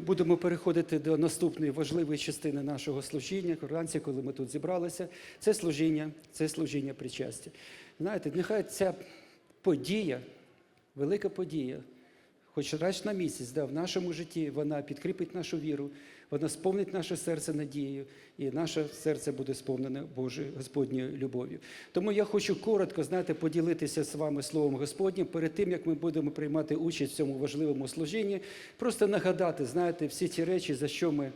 Будемо переходити до наступної важливої частини нашого служіння, вранці, коли ми тут зібралися. Це служіння, це служіння причастя. Знаєте, нехай ця подія, велика подія, хоч раз на місяць, да, в нашому житті вона підкріпить нашу віру, вона сповнить наше серце надією, і наше серце буде сповнене Божою Господньою любов'ю. Тому я хочу коротко, знаєте, поділитися з вами Словом Господнім перед тим, як ми будемо приймати участь в цьому важливому служінні, просто нагадати, знаєте, всі ті речі, за що ми.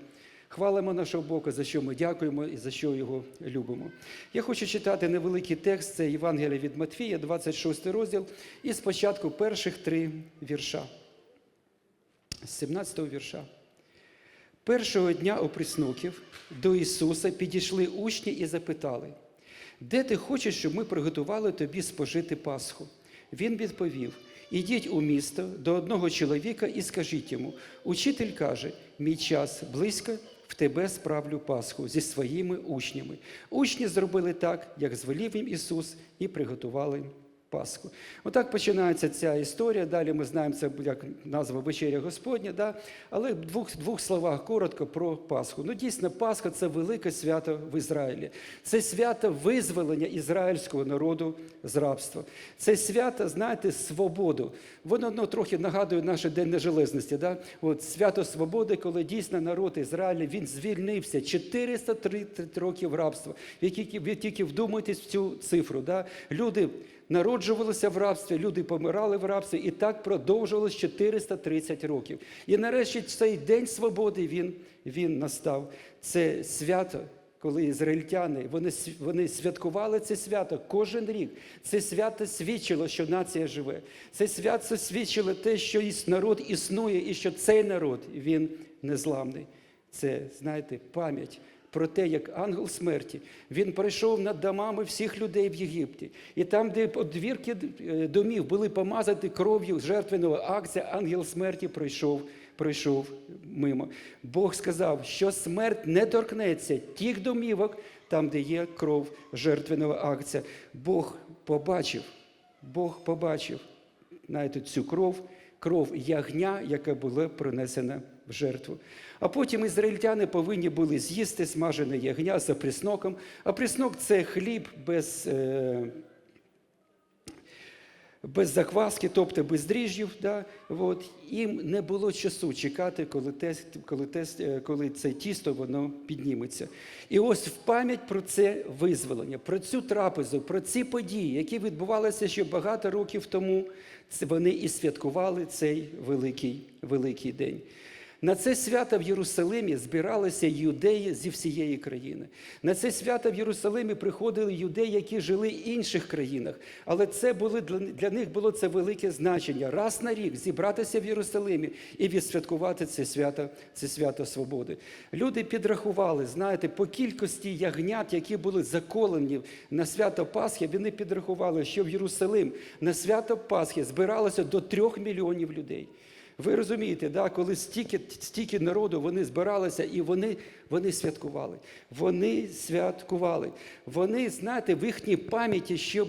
Хвалимо нашого Бога, за що ми дякуємо і за що його любимо. Я хочу читати невеликий текст, це Євангелія від Матфія, 26 розділ, і спочатку перших три вірша. З 17 вірша. Першого дня оприснуків до Ісуса підійшли учні і запитали, де ти хочеш, щоб ми приготували тобі спожити Пасху? Він відповів: Ідіть у місто до одного чоловіка і скажіть йому: Учитель каже, мій час близько, в тебе справлю Пасху зі своїми учнями. Учні зробили так, як звелів їм Ісус, і приготували Пасху. Отак починається ця історія. Далі ми знаємо це як назва вечеря Господня. Да? Але в двох, двох словах коротко про Пасху. Ну, дійсно, Пасха це велике свято в Ізраїлі. Це свято визволення ізраїльського народу з рабства. Це свято, знаєте, свободу. Воно ну, трохи нагадує наше День Нежелезності. Да? От, свято свободи, коли дійсно народ Ізраїля він звільнився 430 років рабства. Ви тільки, вдумайтесь в цю цифру. Да? Люди народжувалися в рабстві, люди помирали в рабстві, і так продовжувалось 430 років. І нарешті цей день свободи він, він настав. Це свято. Коли ізраїльтяни вони, вони святкували це свято кожен рік. Це свято свідчило, що нація живе. Це свято свідчило те, що народ існує, і що цей народ він незламний. Це, знаєте, пам'ять про те, як ангел смерті він пройшов над домами всіх людей в Єгипті. І там, де подвірки е, домів були помазані кров'ю жертвеного акція, ангел смерті пройшов. Пройшов мимо. Бог сказав, що смерть не торкнеться тих домівок, там, де є кров жертвеного акція. Бог побачив, Бог побачив знаєте, цю кров, кров ягня, яка була принесена в жертву. А потім ізраїльтяни повинні були з'їсти смажене ягня за присноком. А приснок це хліб без. Е, без закваски, тобто без дріжджів, да, от, їм не було часу чекати, коли, те, коли, те, е, коли це тісто воно підніметься. І ось в пам'ять про це визволення, про цю трапезу, про ці події, які відбувалися ще багато років тому, вони і святкували цей великий, великий день. На це свято в Єрусалимі збиралися юдеї зі всієї країни. На це свято в Єрусалимі приходили юдеї, які жили в інших країнах. Але це були для, них було це велике значення раз на рік зібратися в Єрусалимі і відсвяткувати це свято, це свято свободи. Люди підрахували, знаєте, по кількості ягнят, які були заколені на свято Пасхи, вони підрахували, що в Єрусалим на свято Пасхи збиралося до трьох мільйонів людей. Ви розумієте, да, коли стільки, стільки народу вони збиралися і вони, вони святкували. Вони святкували. Вони, знаєте, в їхній пам'яті, що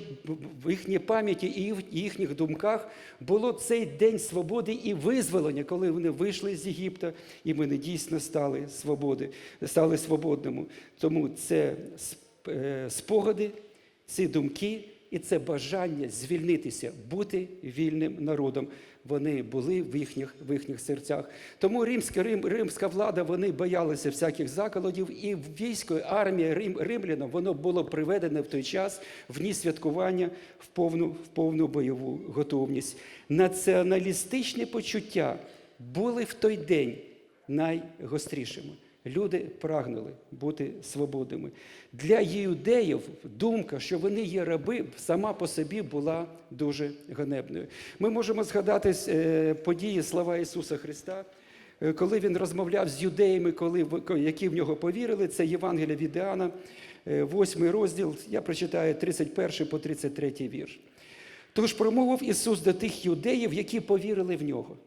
в їхній пам'яті і в їхніх думках було цей день свободи і визволення, коли вони вийшли з Єгипта, і вони дійсно стали свободи, стали свободними. Тому це е, спогади, ці думки. І це бажання звільнитися, бути вільним народом. Вони були в їхніх, в їхніх серцях. Тому римська, рим, римська влада вони боялися всяких заколодів, і військо, армія рим, римлянам воно було приведене в той час в дні святкування в повну, в повну бойову готовність. Націоналістичні почуття були в той день найгострішими. Люди прагнули бути свободними. Для іудеїв думка, що вони є раби, сама по собі була дуже ганебною. Ми можемо згадати е, події слова Ісуса Христа, е, коли він розмовляв з юдеями, коли, які в нього повірили. Це Євангелія від Іоанна, 8 розділ, я прочитаю 31 по 33 вірш. Тож промовив Ісус до тих юдеїв, які повірили в нього.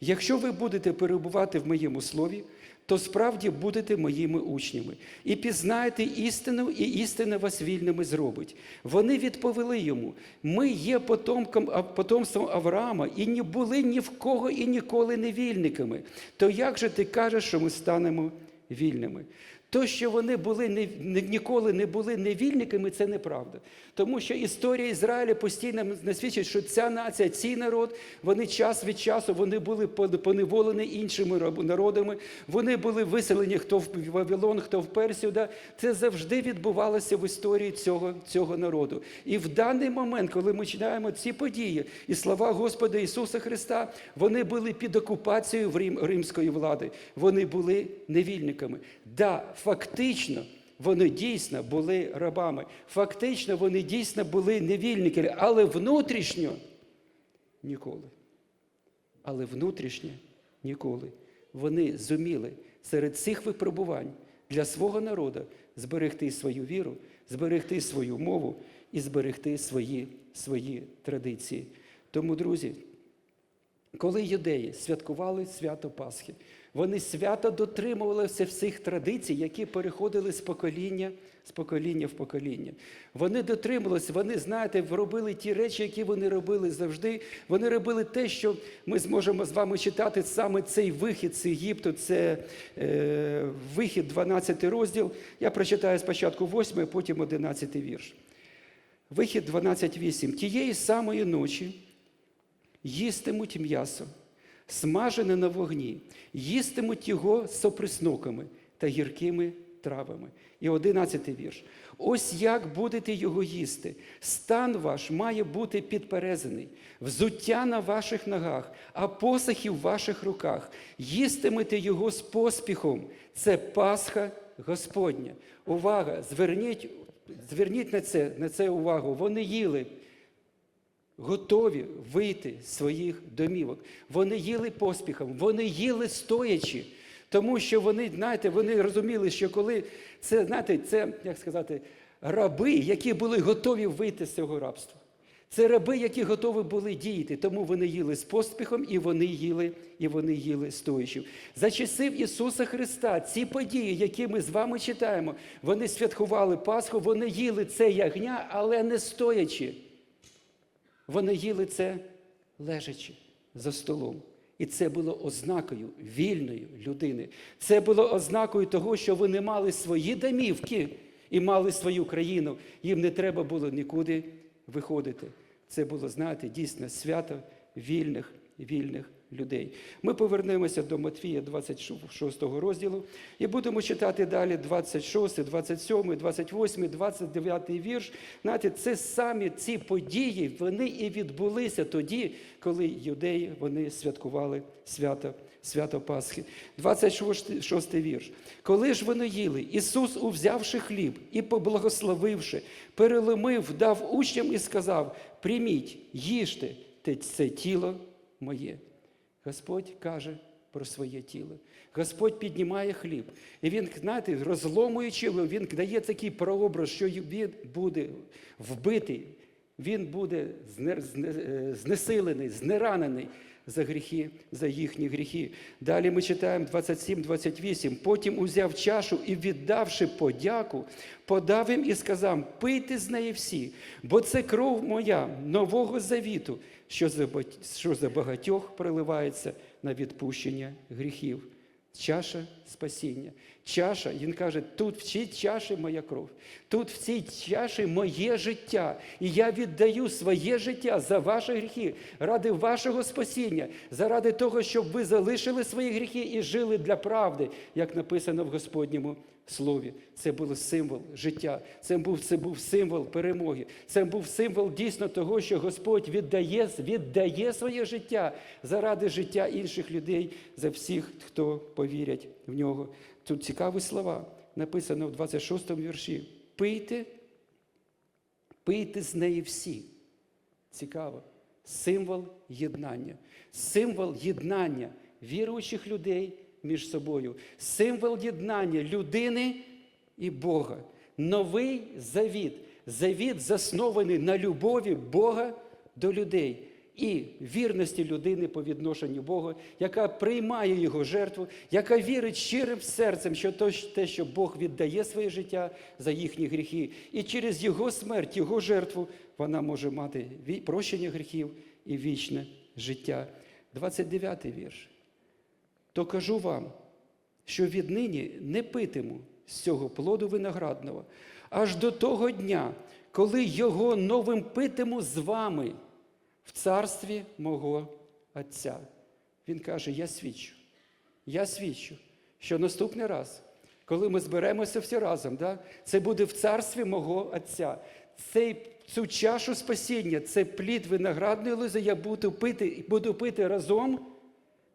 Якщо ви будете перебувати в моєму слові, то справді будете моїми учнями, і пізнаєте істину, і істина вас вільними зробить. Вони відповіли йому: ми є потомком, потомством Авраама, і не були ні в кого і ніколи не вільниками. То як же ти кажеш, що ми станемо вільними? То, що вони були не, ніколи не були невільниками, це неправда. Тому що історія Ізраїля постійно насвідчує, що ця нація, цей народ, вони час від часу вони були поневолені іншими народами, вони були виселені хто в Вавилон, хто в Персію. Да? Це завжди відбувалося в історії цього, цього народу. І в даний момент, коли ми читаємо ці події, і слова Господа Ісуса Христа, вони були під окупацією Рим, римської влади. Вони були невільниками. Да, фактично. Вони дійсно були рабами. Фактично, вони дійсно були невільниками, але внутрішньо ніколи. Але внутрішньо ніколи. Вони зуміли серед цих випробувань для свого народу зберегти свою віру, зберегти свою мову і зберегти свої, свої традиції. Тому, друзі, коли юдеї святкували свято Пасхи, вони свято дотримувалися всіх традицій, які переходили з покоління, з покоління в покоління. Вони дотримувалися, вони, знаєте, робили ті речі, які вони робили завжди. Вони робили те, що ми зможемо з вами читати саме цей вихід з Єгипту, це е, вихід, 12 розділ. Я прочитаю спочатку 8, а потім 11 вірш. Вихід 12.8. Тієї самої ночі їстимуть м'ясо, смажене на вогні, їстимуть його з та гіркими травами. І одинадцятий вірш. Ось як будете його їсти. Стан ваш має бути підперезаний, взуття на ваших ногах, а посохи в ваших руках. Їстимете його з поспіхом. Це Пасха Господня. Увага! Зверніть, зверніть на це, на це увагу. Вони їли готові вийти з своїх домівок. Вони їли поспіхом, вони їли стоячи, тому що вони, знаєте, вони розуміли, що коли це, знаєте, це, як сказати, раби, які були готові вийти з цього рабства. Це раби, які готові були діяти, тому вони їли з поспіхом і вони їли, і вони їли стоячи. За часів Ісуса Христа ці події, які ми з вами читаємо, вони святкували Пасху, вони їли це ягня, але не стоячи. Вони їли це лежачи за столом. І це було ознакою вільної людини. Це було ознакою того, що вони мали свої домівки і мали свою країну. Їм не треба було нікуди виходити. Це було, знаєте, дійсно свято вільних, вільних людей. Ми повернемося до Матвія 26 розділу і будемо читати далі 26, 27, 28, 29 вірш. Знаєте, це самі ці події, вони і відбулися тоді, коли юдеї вони святкували свято. Свято Пасхи, 26 вірш. Коли ж вони їли, Ісус, узявши хліб і поблагословивши, переломив, дав учням і сказав: Прийміть, їжте, це тіло моє. Господь каже про своє тіло. Господь піднімає хліб. І він, знаєте, розломуючи він дає такий прообраз, що він буде вбитий, він буде е, знесилений, знеранений за гріхи, за їхні гріхи. Далі ми читаємо 27-28. Потім узяв чашу і, віддавши подяку, подав їм і сказав: пийте з неї всі, бо це кров моя нового завіту, що за, багатьох проливається на відпущення гріхів. Чаша спасіння. Чаша, він каже, тут в цій чаші моя кров, тут в цій чаші моє життя. І я віддаю своє життя за ваші гріхи, ради вашого спасіння, заради того, щоб ви залишили свої гріхи і жили для правди, як написано в Господньому слові. Це був символ життя, це був, це був символ перемоги, це був символ дійсно того, що Господь віддає, віддає своє життя заради життя інших людей, за всіх, хто повірять в нього. Тут цікаві слова, написано в 26 му вірші. Пийте, пийте з неї всі. Цікаво. Символ єднання. Символ єднання віруючих людей між собою. Символ єднання людини і Бога. Новий завіт. Завіт заснований на любові Бога до людей. і вірності людини по відношенню Бога, яка приймає його жертву, яка вірить щирим серцем, що те, що Бог віддає своє життя за їхні гріхи, і через його смерть, його жертву, вона може мати прощення гріхів і вічне життя. 29 вірш. То кажу вам, що віднині не питиму з цього плоду виноградного, аж до того дня, коли його новим питиму з вами в царстві мого Отця. Він каже: Я свідчу. Я свідчу, що наступний раз, коли ми зберемося всі разом, да, це буде в царстві мого Отця. Цей, цю чашу спасіння, це плід виноградної лози, я буду пити, буду пити разом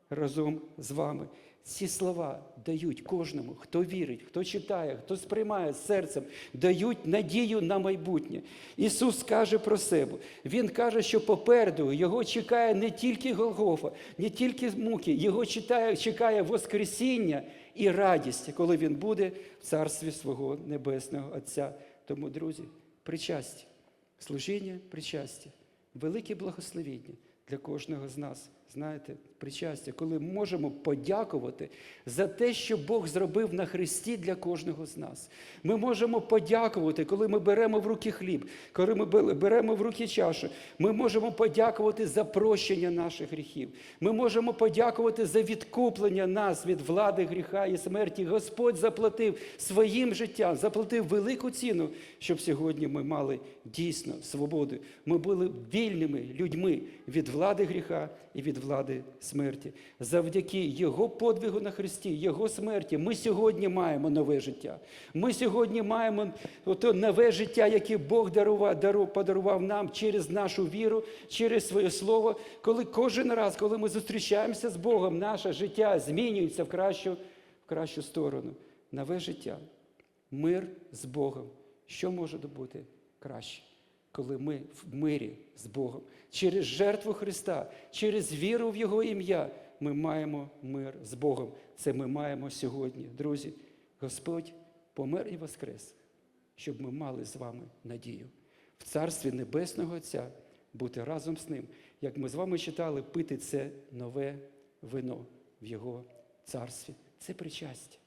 разом з вами. Ці слова дають кожному, хто вірить, хто читає, хто сприймає серцем, дають надію на майбутнє. Ісус каже про себе. Він каже, що попереду його чекає не тільки Голгофа, не тільки муки, його читає, чекає Воскресіння і радість, коли він буде в царстві свого небесного Отця. Тому, друзі, причастя, служіння причастя, велике благословіння для кожного з нас. Знаєте, причастя, коли можемо подякувати за те, що Бог зробив на Христі для кожного з нас. Ми можемо подякувати, коли ми беремо в руки хліб, коли ми беремо в руки чашу. Ми можемо подякувати за прощення наших гріхів. Ми можемо подякувати за відкуплення нас від влади гріха і смерті. Господь заплатив своїм життям, заплатив велику ціну, щоб сьогодні ми мали дійсно свободу. Ми були вільними людьми від влади гріха і від влади смерті. Завдяки Його подвигу на Христі, Його смерті, ми сьогодні маємо нове життя. Ми сьогодні маємо ото нове життя, яке Бог дарував, дару- подарував нам через нашу віру, через своє слово. Коли кожен раз, коли ми зустрічаємося з Богом, наше життя змінюється в кращу, в кращу сторону. Нове життя, мир з Богом. Що може бути краще? Коли ми в мирі з Богом. Через жертву Христа, через віру в Його ім'я ми маємо мир з Богом. Це ми маємо сьогодні. Друзі, Господь помер і воскрес, щоб ми мали з вами надію. В Царстві Небесного Отця бути разом з Ним. Як ми з вами читали, пити це нове вино в Його царстві. Це причастя.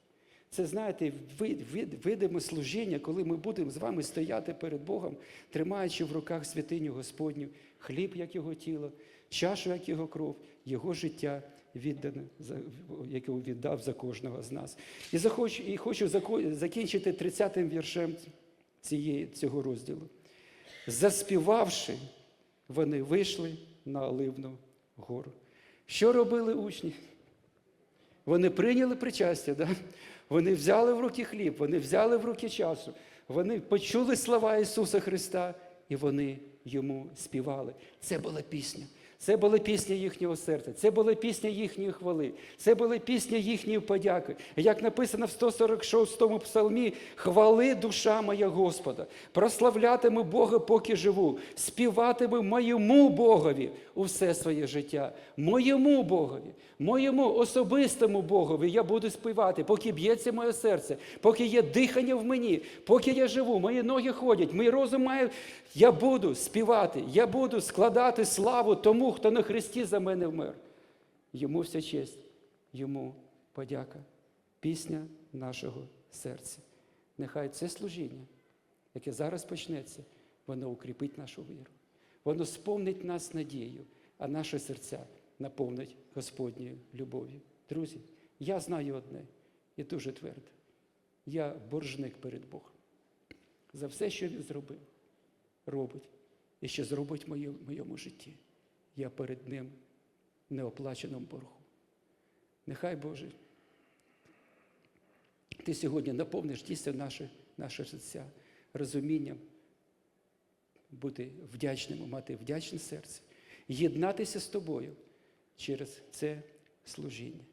Це, знаєте, вид- вид- видиме служіння, коли ми будемо з вами стояти перед Богом, тримаючи в руках святиню Господню, хліб, як його тіло, чашу, як його кров, його життя віддане, яке віддав за кожного з нас. І, захочу, і хочу закінчити 30-м віршем цієї, цього розділу. Заспівавши, вони вийшли на Оливну гору. Що робили учні? Вони прийняли причастя, да? Вони взяли в руки хліб, вони взяли в руки часу, вони почули слова Ісуса Христа і вони йому співали. Це була пісня. Це була пісня їхнього серця, це була пісня їхньої хвали, це була пісня їхньої подяки. Як написано в 146-му псалмі, хвали душа моя Господа, прославлятиму Бога, поки живу, співатиму моєму Богові усе своє життя. Моєму Богові, моєму особистому Богові я буду співати, поки б'ється моє серце, поки є дихання в мені, поки я живу, мої ноги ходять, мій розум має. Я буду співати, я буду складати славу тому, хто на Христі за мене вмер. Йому вся честь, йому подяка, пісня нашого серця. Нехай це служіння, яке зараз почнеться, воно укріпить нашу віру. Воно сповнить нас надією, а наші серця наповнить Господньою любов'ю. Друзі, я знаю одне і дуже твердо. Я боржник перед Богом за все, що він зробив, робить і ще зробить в моєму житті. Я перед ним в неоплаченому боргу. Нехай Боже, ти сьогодні наповниш дійсно наше, наше життя розумінням, бути вдячним, мати вдячне серце, єднатися з тобою через це служіння.